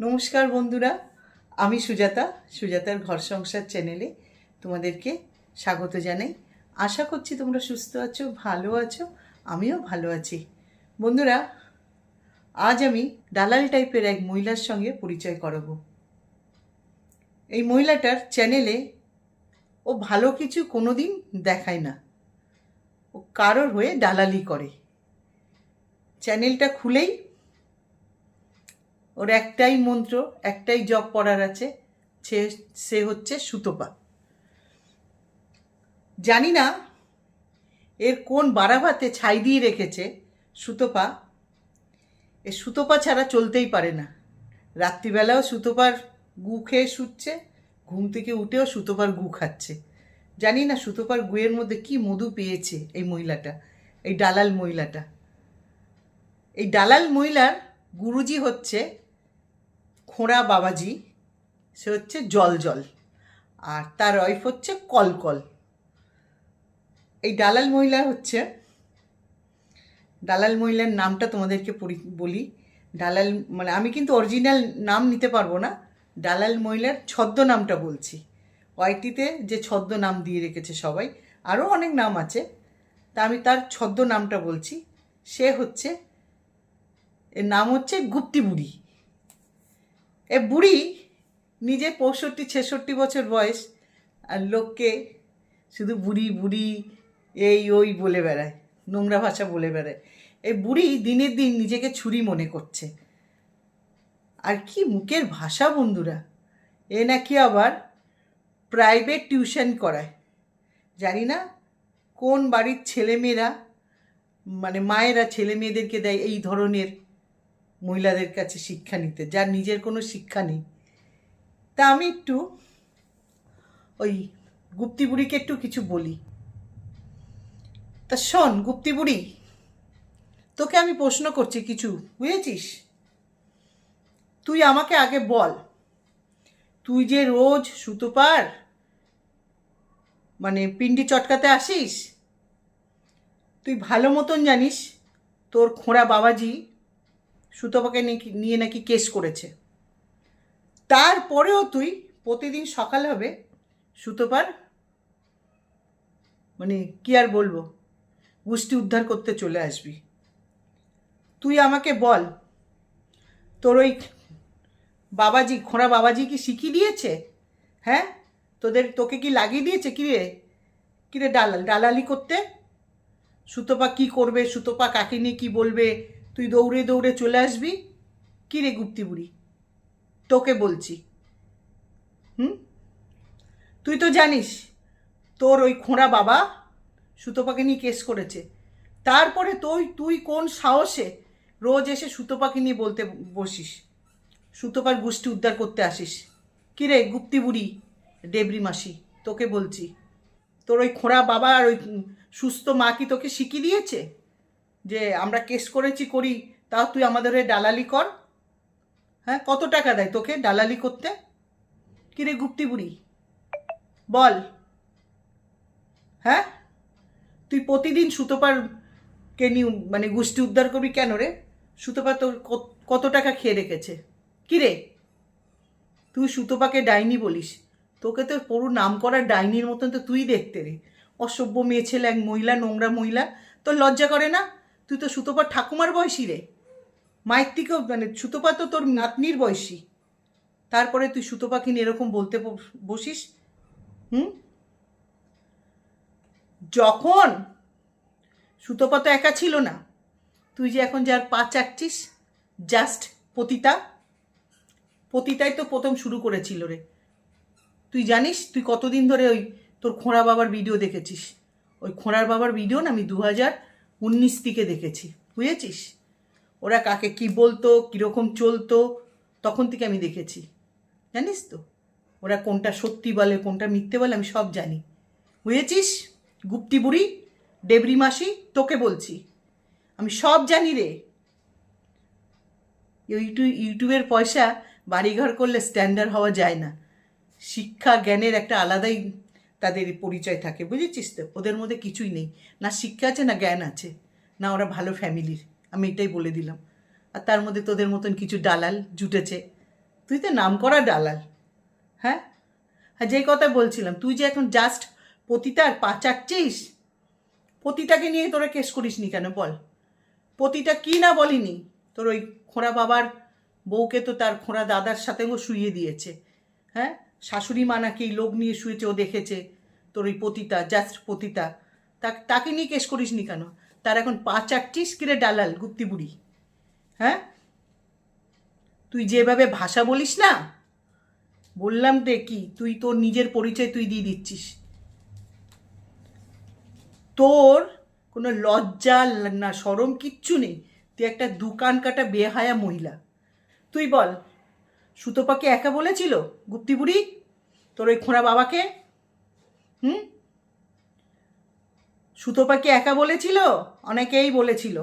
নমস্কার বন্ধুরা, আমি সুজাতা, সুজাতার ঘর সংসার চ্যানেলে তোমাদেরকে স্বাগত জানাই। আশা করছি তোমরা সুস্থ আছো, ভালো আছো, আমিও ভালো আছি। বন্ধুরা, আজ আমি দালাল টাইপের এক মহিলার সঙ্গে পরিচয় করাবো। এই মহিলাটার চ্যানেলে ও ভালো কিছু কোনো দিন দেখায় না। ও কারোর হয়ে দালালি করে। চ্যানেলটা খুলেই ওর একটাই মন্ত্র, একটাই জপ পড়ার আছে, সে সে হচ্ছে সুতপা। জানি না এর কোন বারাভাতে ছাই দিয়ে রেখেছে সুতপা। এ সুতপা ছাড়া চলতেই পারে না। রাত্রিবেলাও সুতপার গু খেয়ে শুচ্ছে, ঘুম থেকে উঠেও সুতপার গু খাচ্ছে। জানি না সুতপার গুয়ের মধ্যে কি মধু পেয়েছে এই মহিলাটা, এই দালাল মহিলাটা। এই দালাল মহিলার গুরুজি হচ্ছে খোঁড়া বাবাজি, সে হচ্ছে জল জল, আর তার ওয়াইফ হচ্ছে কলকল এই দালাল মহিলা হচ্ছে, দালাল মহিলার নামটা তোমাদেরকে বলি। দালাল মানে আমি কিন্তু অরিজিনাল নাম নিতে পারব না, দালাল মহিলার ছদ্ম নামটা বলছি। ওয়াইটিতে যে ছদ্ম নাম দিয়ে রেখেছে সবাই, আরও অনেক নাম আছে, তা আমি তার ছদ্ম নামটা বলছি। সে হচ্ছে, এর নাম হচ্ছে গুপ্তি বুড়ি এ বুড়ি নিজে পঁয়ষট্টি, ছেষট্টি বছর বয়স, আর লোককে শুধু বুড়ি বুড়ি, এই, ওই বলে বেড়ায়, নোংরা ভাষা বলে বেড়ায়। এই বুড়ি দিনের দিন নিজেকে ছুরি মনে করছে। আর কি মুখের ভাষা বন্ধুরা, এ নাকি আবার প্রাইভেট টিউশন করায়। জানি না কোন বাড়ির ছেলেমেয়েরা মানে মায়েরা ছেলে মেয়েদেরকে দেয় এই ধরনের মহিলাদের কাছে শিক্ষা নিতে, যার নিজের কোনো শিক্ষা নেই। তা আমি একটু ওই গুপ্তি বুড়িকে একটু কিছু বলি। তা শোন গুপ্তি বুড়ি তোকে আমি প্রশ্ন করছি কিছু, বুঝেছিস? তুই আমাকে আগে বল, তুই যে রোজ সুতোপার মানে পিন্ডি চটকাতে আসিস, তুই ভালো মতন জানিস তোর খোঁড়া বাবাজি সুতপাকে নিয়ে নাকি কেস করেছে। তারপরেও তুই প্রতিদিন সকাল হবে সুতপার মানে কি আর বলব, গোষ্ঠী উদ্ধার করতে চলে আসবি। তুই আমাকে বল, তোর ওই বাবাজি, খোঁড়া বাবাজি কি শিখিয়ে দিয়েছে? হ্যাঁ? তোদের, তোকে কি লাগিয়ে দিয়েছে? কিরে কিরে ডালাল? ডালালি করতে? সুতপা কি করবে? সুতপা কাকে নিয়ে কি বলবে? তুই দৌড়ে দৌড়ে চলে আসবি? কি রে গুপ্তি বুড়ি? তোকে বলছি। হুম? তুই তো জানিস, তোর ওই খোঁড়া বাবা সুতপাকে নিয়ে কেস করেছে। তারপরে তুই তুই কোন সাহসে রোজ এসে সুতপাকে নিয়ে বলতে বসিস? সুতোপার গোষ্ঠী উদ্ধার করতে আসিস। কি রে গুপ্তি বুড়ি, ডেবরি মাসি, তোকে বলছি। তোর ওই খোঁড়া বাবা আর ওই সুস্থ মা কি তোকে শিখিয়ে দিয়েছে? যে আমরা কেস করেছি, করি, তাও তুই আমাদের হয়ে দালালি কর। হ্যাঁ কত টাকা দেয় তোকে দালালি করতে? কিরে গুপ্তি বুড়ি? বল। হ্যাঁ? তুই প্রতিদিন সুতোপার কে নিয়ে মানে গোষ্ঠী উদ্ধার করবি কেন রে? সুতোপা তোর কত- কত টাকা খেয়ে রেখেছে? কিরে তুই সুতোপাকে ডাইনি বলিস? তোকে তো পুরো নাম করা ডাইনির মতন তো তুই দেখতে রে। অসভ্য মেয়ে ছেলে, এক মহিলা, নোংরা মহিলা। তোর লজ্জা করে না? তুই তো সুতোপার ঠাকুমার বয়সী রে। মায়ের থেকেও মানে সুতোপা তো তোর নাতনির বয়সী। তারপরে তুই সুতোপাকে নিয়ে এরকম বলতে বসিস? হুম? যখন সুতোপা তো একা ছিল না, তুই যে এখন যার পা চাটছিস জাস্ট পতিতা। পতিতাই তো প্রথম শুরু করেছিল রে। তুই জানিস, তুই কতদিন ধরে ওই তোর খোঁড়া বাবার ভিডিও দেখেছিস? ওই খোঁড়ার বাবার ভিডিও না আমি দু হাজার উনিশ থেকে দেখেছি, বুঝেছিস? ওরা কাকে কি বলতো, কীরকম চলতো, তখন থেকে আমি দেখেছি। জানিস তো? ওরা কোনটা সত্যি বলে, কোনটা মিথ্যে বলে, আমি সব জানি। বুঝেছিস? গুপ্তি বুড়ি, ডেবরি মাসি, তোকে বলছি। আমি সব জানি রে। ইউটিউব ইউটিউবের পয়সা বাড়িঘর করলে স্ট্যান্ডার্ড হওয়া যায় না। শিক্ষা, জ্ঞানের একটা আলাদাই তাদের পরিচয় থাকে, বুঝেছিস তো? ওদের মধ্যে কিছুই নেই। না শিক্ষা আছে, না জ্ঞান আছে। না ওরা ভালো ফ্যামিলির, আমি এটাই বলে দিলাম। আর তার মধ্যে তোদের মতন কিছু দালাল জুটেছে। তুই তো নাম করা দালাল হ্যাঁ? হ্যাঁ যেই কথা বলছিলাম, তুই যে এখন জাস্ট পতিতার পা চাটছিস পতিতাকে নিয়ে তোরা কেস করিস নি কেন বল? পতিতা কি না বলিনি, তোর ওই খোঁড়া বাবার বউকে তো তার খোঁড়া দাদার সাথেও শুইয়ে দিয়েছে হ্যাঁ? শাশুড়ি মা নাকি লোক নিয়ে শুয়েছে ও দেখেছে তোর ওই পতিতা জাস্ট পতিতা। তাকে নিয়ে কেস করিসনি কেন? তার এখন পা চাটছিস কিরে ডালাল গুপ্তি বুড়ি? হ্যাঁ? তুই যেভাবে ভাষা বলিস না? বললাম রে কি, তুই তোর নিজের পরিচয় তুই দিয়ে দিচ্ছিস। তোর কোনো লজ্জা না, সরম কিচ্ছু নেই। তুই একটা দোকান কাটা বেহায়া মহিলা। তুই বল সুতোপাকে একা বলেছিল? গুপ্তি বুড়ি, তোর ওই খোঁড়া বাবাকে? হুম? সুতোপাকে একা বলেছিল? অনেকেই বলেছিল।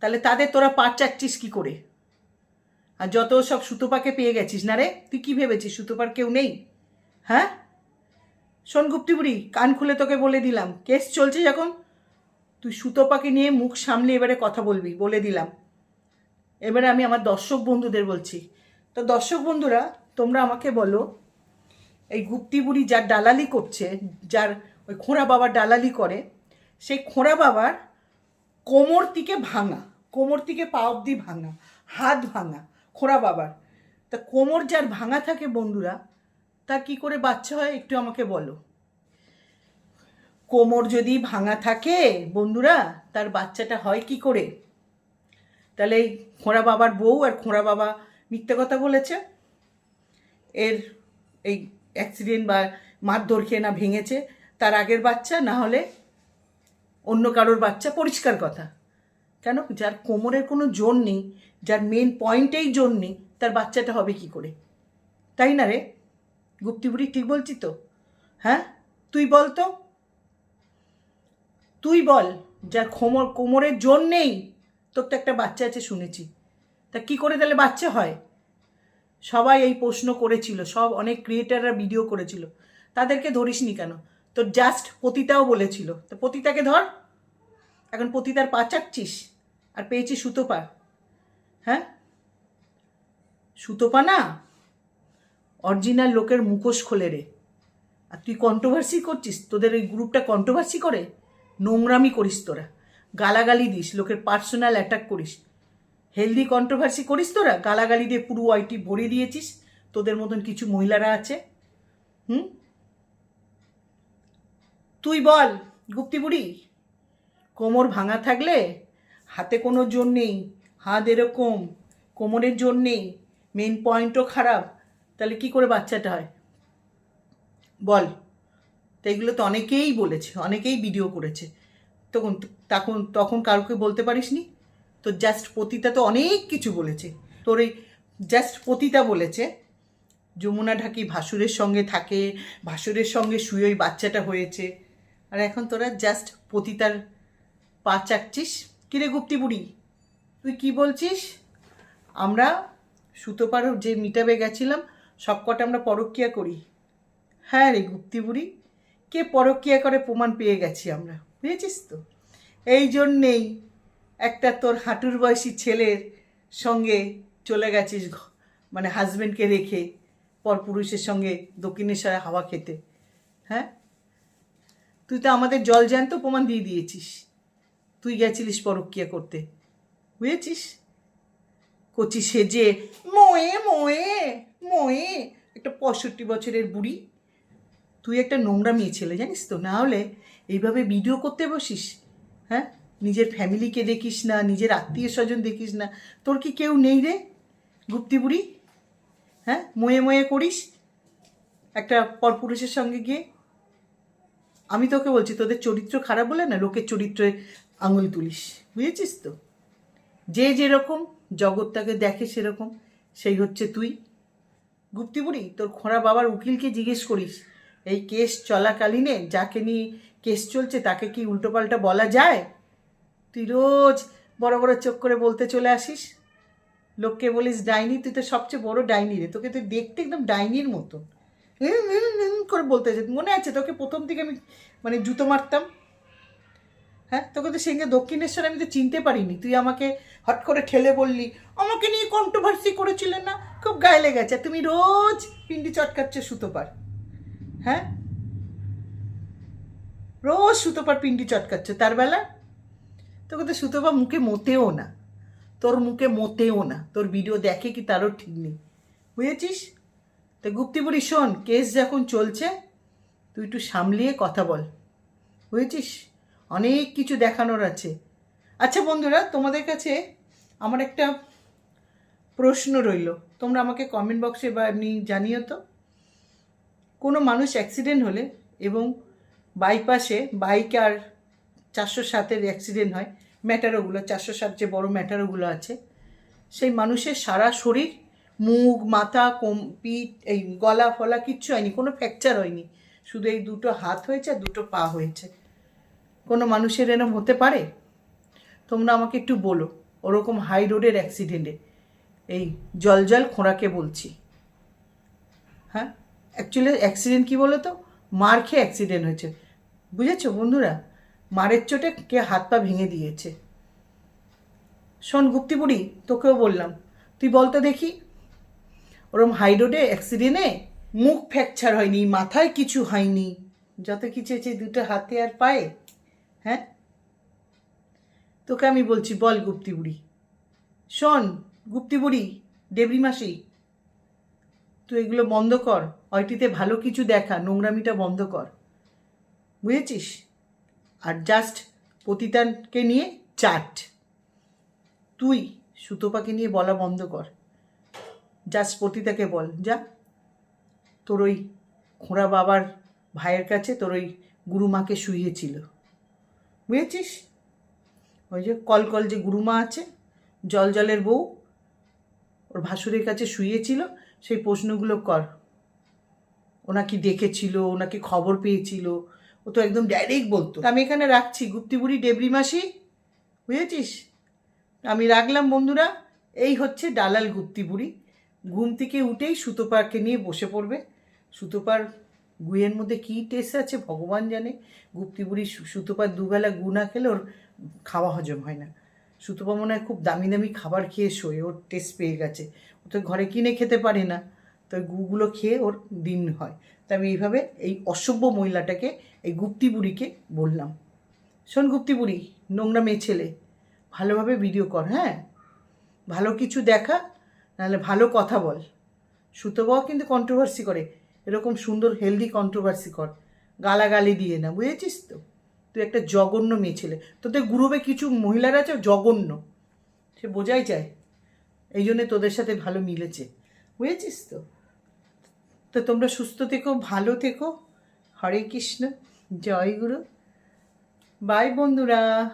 তাহলে তাদের তোরা পাট চাচ্ছিস কী করে? আর যত সব সুতোপাকে পেয়ে গেছিস না রে? তুই কি ভেবেছিস? সুতোপার কেউ নেই? হ্যাঁ? শোন গুপ্তিবুড়ি কান খুলে তোকে বলে দিলাম। কেস চলছে যখন? তুই সুতোপাকে নিয়ে মুখ সামলে এবারে কথা বলবি, বলে দিলাম। এবারে আমি আমার দর্শক বন্ধুদের বলছি তো দর্শক বন্ধুরা, তোমরা আমাকে বলো, এই গুপ্তি বুড়ি যার দালালি করছে, যার ওই খোঁড়া বাবার দালালি করে, সেই খোঁড়া বাবার কোমর থেকে ভাঙা, কোমর থেকে পা অবধি ভাঙা, হাত ভাঙা খোঁড়া বাবার। তা কোমর যার ভাঙা থাকে বন্ধুরা, তার কি করে বাচ্চা হয় একটু আমাকে বলো। কোমর যদি ভাঙা থাকে বন্ধুরা, তার বাচ্চাটা হয় কি করে? তাহলে এই খোঁড়া বাবার বউ আর খোঁড়া বাবা মিথ্যে কথা বলেছে। এর এই অ্যাক্সিডেন্ট বা মারধর খেয়ে না ভেঙেছে, তার আগের বাচ্চা, না হলে অন্য কারোর বাচ্চা, পরিষ্কার কথা। কেন? যার কোমরের কোনো জোর নেই, যার মেন পয়েন্টেই জোর নেই, তার বাচ্চাটা হবে কি করে? তাই না রে? গুপ্তিবুড়ি ঠিক বলছি তো? হ্যাঁ? তুই বল তো। তুই বল, যার কোমর, কোমরের জোর নেই, তোর তো একটা বাচ্চা আছে শুনেছি। তা কি করে তাহলে বাচ্চা হয়? সবাই এই প্রশ্ন করেছিল, সব অনেক ক্রিয়েটাররা ভিডিও করেছিল। তাদেরকে ধরিসনি কেন? তো জাস্ট পতিতাও বলেছিল। তো পতিতাকে ধর, এখন পতিতার পা চাচ্ছিস আর পেয়েছিস সুতোপা হ্যাঁ? সুতোপা না? অরিজিনাল লোকের মুখোশ খোলে রে। আর তুই কন্ট্রোভার্সি করছিস? তোদের ওই গ্রুপটা কন্ট্রোভার্সি করে? নোংরামি করিস তোরা। গালাগালি দিস, লোকের পার্সোনাল অ্যাটাক করিস। হেলদি কন্ট্রোভার্সি করিস তোরা? গালাগালি দিয়ে পুরো আইটি ভরে দিয়েছিস। তোদের মতন কিছু মহিলারা আছে। হুম? তুই বল, গুপ্তি বুড়ি। কোমর ভাঙা থাকলে হাতে কোনো জোর নেই, হাত এরকম, কোমরের জোর নেই মেন পয়েন্টও খারাপ। তাহলে কি করে বাচ্চাটা হয়? বল। তো এগুলো তো অনেকেই বলেছে, অনেকেই ভিডিও করেছে। তখন তখন তখন কাউকে বলতে পারিসনি? তো জাস্ট পতিতা তো অনেক কিছু বলেছে। তোর এই জাস্ট পতিতা বলেছে, যমুনা ঢাকি ভাসুরের সঙ্গে থাকে, ভাসুরের সঙ্গে শুয়ে ওই বাচ্চাটা হয়েছে। আর এখন তোরা জাস্ট পতিতার পা চাটছিস কিরে গুপ্তি বুড়ি, তুই কি বলছিস? আমরা সুতোপার যে মিটাবে গেছিলাম, সব কটা আমরা পরক্রিয়া করি। হ্যাঁ রে গুপ্তি বুড়ি, কে পরক্রিয়া করে প্রমাণ পেয়ে গেছি আমরা, বুঝেছিস তো? এই জন্যেই একটা তোর হাঁটুর বয়সী ছেলের সঙ্গে চলে গেছিস মানে হাজব্যান্ডকে রেখে পরপুরুষের সঙ্গে দক্ষিণেশ্বরে হাওয়া খেতে। হ্যাঁ? তুই তো আমাদের জল জ্যান্ত প্রমাণ দিয়ে দিয়েছিস। তুই গেছিলিস পরক্রিয়া করতে। বুঝেছিস? কচি সেজে, মোয়ে মোয়ে মোয়ে, একটা পঁয়ষট্টি বছরের বুড়ি। তুই একটা নোংরা মেয়ে ছেলে, জানিস তো? না হলে এইভাবে ভিডিও করতে বসিস হ্যাঁ? নিজের ফ্যামিলিকে দেখিস না, নিজের আত্মীয় স্বজন দেখিস না। তোর কি কেউ নেই রে? গুপ্তি বুড়ি? হ্যাঁ? ময়ে ময়ে করিস? একটা পরপুরুষের সঙ্গে গিয়ে? আমি তোকে বলছি, তোদের চরিত্র খারাপ বলে না লোকের চরিত্রে আঙুল তুলিস। বুঝেছিস তো? যে যেরকম জগৎটাকে দেখে সেরকম, সেই হচ্ছে তুই। গুপ্তি বুড়ি, তোর খোঁড়া বাবার উকিলকে জিজ্ঞেস করিস, এই কেস চলাকালীনে যাকে নিয়ে কেস চলছে তাকে কি উল্টোপাল্টা বলা যায়? তুই রোজ বড় বড় চোখ করে বলতে চলে আসিস। লোককে বলিস, ডাইনি, তুই তো সবচেয়ে বড় ডাইনি রে। তোকে তুই দেখতে একদম ডাইনির মতন। করে বলতে আছে মনে আছে তোকে প্রথম থেকে আমি মানে জুতো মারতাম। হ্যাঁ তোকে তো সেখানে দক্ষিণেশ্বরে আমি তো চিনতে পারিনি। তুই আমাকে হট করে ঠেলে বললি, আমাকে নিয়ে কন্ট্রোভার্সি করেছিলেন না? খুব গায়ে লেগেছে। তুমি রোজ পিন্ডি চটকাচ্ছ সুতোপার হ্যাঁ? রোজ সুতোপার পিন্ডি চটকাচ্ছ। তার বেলা তোকে তো সুতোপা মুখে মোতেও না। তোর মুখে মোতেও না। তোর ভিডিও দেখে কি তারও ঠিক নেই। বুঝেছিস? তো গুপ্তিপুরি শোন, কেস যখন চলছে, তুই একটু সামলিয়ে কথা বল। বুঝেছিস? অনেক কিছু দেখানোর আছে। আচ্ছা বন্ধুরা, তোমাদের কাছে আমার একটা প্রশ্ন রইল। তোমরা আমাকে কমেন্ট বক্সে বা এমনি জানিও তো। কোনো মানুষ অ্যাক্সিডেন্ট হলে এবং বাইপাসে বাইক আর চারশো সাতের অ্যাক্সিডেন্ট হয়। ম্যাটারোগুলো, চারশো সাত যে বড় ম্যাটারোগুলো আছে, সেই মানুষের সারা শরীর, মুখ, মাথা, কোম, পিঠ, এই গলা, ফলা কিচ্ছু হয়নি, কোনো ফ্র্যাকচার হয়নি। শুধু এই দুটো হাত হয়েছে আর দুটো পা হয়েছে। কোনো মানুষের এরম হতে পারে? তোমরা আমাকে একটু বলো, ওরকম হাই রোডের অ্যাক্সিডেন্টে এই জল জল খোঁড়াকে বলছি। হ্যাঁ? অ্যাকচুয়ালি অ্যাক্সিডেন্ট কী বলো তো মার খেয়ে অ্যাক্সিডেন্ট হয়েছে। বুঝেছ বন্ধুরা? মারের চোটে কে হাত পা ভেঙে দিয়েছে। শোন গুপ্তিপুরি তোকেও বললাম, তুই বলতো দেখি। ওরম হাই রোডে অ্যাক্সিডেন্টে মুখ ফ্র্যাকচার হয়নি, মাথায় কিছু হয়নি, যত কিছু হয়েছে দুটো হাতে আর পায়ে হ্যাঁ? তোকে আমি বলছি, বল গুপ্তিবুড়ি। শোন, গুপ্তিবুড়ি ডেবরি মাসি, তুই এগুলো বন্ধ কর, ওইটিতে ভালো কিছু দেখা, নোংরামিটা বন্ধ কর। বুঝেছিস? আর জাস্ট পতিতানকে নিয়ে চাট তুই সুতোপাকে নিয়ে বলা বন্ধ কর। জাস্ট পতিতাকে বল, যা। তোর ওই খোঁড়া বাবার ভাইয়ের কাছে তোর ওই গুরুমাকে শুইয়েছিল। বুঝেছিস? ওই যে কলকল যে গুরুমা আছে, জল জলের বউ, ওর ভাসুরের কাছে শুয়েছিল সেই প্রশ্নগুলো কর। ওনাকে ডেকেছিল ওনাকে খবর পেয়েছিল ও তো একদম ডাইরেক্ট বলতো। আমি এখানে রাখছি, গুপ্তিবুড়ি, ডেবরি মাসি, বুঝেছিস? আমি রাখলাম বন্ধুরা, এই হচ্ছে ডালাল গুপ্তিবুড়ি। ঘুম থেকে উঠেই সুতোপাকে নিয়ে বসে পড়বে। সুতোপার গুয়ের মধ্যে কী টেস্ট আছে ভগবান জানে। গুপ্তিবুড়ি সুতোপার দুবেলা গু না খেলে ওর খাওয়া হজম হয় না। সুতোপা মনে হয় খুব দামি দামি খাবার খেয়ে শোয়, ওর টেস্ট পেয়ে গেছে। ও তো ঘরে কিনে খেতে পারে না। তো গুগুলো খেয়ে ওর দিন হয়। তা আমি এইভাবে এই অসভ্য মহিলাটাকে এই গুপ্তি বুড়িকে বললাম, শোন গুপ্তি বুড়ি, নোংরা মেয়ে ছেলে, ভালোভাবে ভিডিও কর হ্যাঁ? ভালো কিছু দেখা, নাহলে ভালো কথা বল। সুতোবাও কিন্তু কন্ট্রোভার্সি করে, এরকম সুন্দর হেলদি কন্ট্রোভার্সি কর। গালাগালি দিয়ে না, বুঝেছিস তো? তুই একটা জঘন্য মেয়ে ছেলে, তোদের গ্রুপে কিছু মহিলারা আছে জঘন্য, সে বোঝাই যায়। এই জন্যে তোদের সাথে ভালো মিলেছে, বুঝেছিস তো? তো তোমরা সুস্থ থেকো, ভালো থেকো। হরে কৃষ্ণ। জয় গুরু। বাই বন্ধুরা।